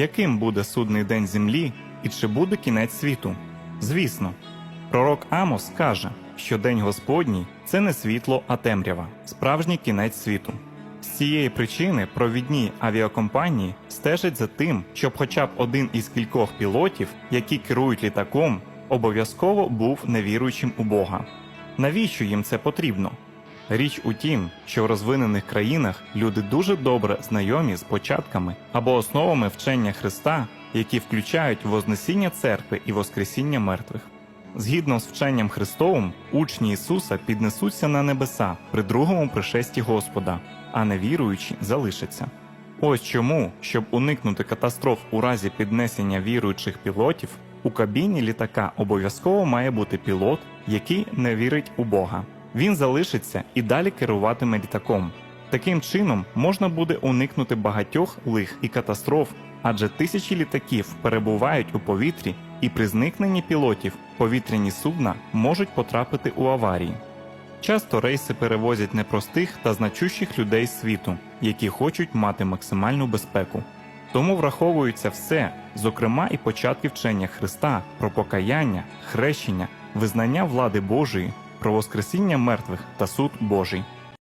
Яким буде судний день землі і чи буде кінець світу? Звісно, пророк Амос каже, що день Господній це не світло, а темрява, справжній кінець світу. З цієї причини провідні авіакомпанії стежать за тим, щоб хоча б один із кількох пілотів, які керують літаком, обов'язково був невіруючим у Бога. Навіщо їм це потрібно? Річ у тім, що в розвинених країнах люди дуже добре знайомі з початками або основами вчення Христа, які включають Вознесіння церкви і Воскресіння мертвих. Згідно з вченням Христовим, учні Ісуса піднесуться на небеса при другому пришесті Господа, а невіруючі залишаться. Ось чому, щоб уникнути катастроф у разі піднесення віруючих пілотів, у кабіні літака обов'язково має бути пілот, який не вірить у Бога. Він залишиться і далі керуватиме літаком. Таким чином можна буде уникнути багатьох лих і катастроф, адже тисячі літаків перебувають у повітрі, і при зникненні пілотів повітряні судна можуть потрапити у аварії. Часто рейси перевозять непростих та значущих людей світу, які хочуть мати максимальну безпеку. Тому враховується все, зокрема і початки вчення Христа про покаяння, хрещення, визнання влади Божої, про Воскресіння мертвих та суд Божий.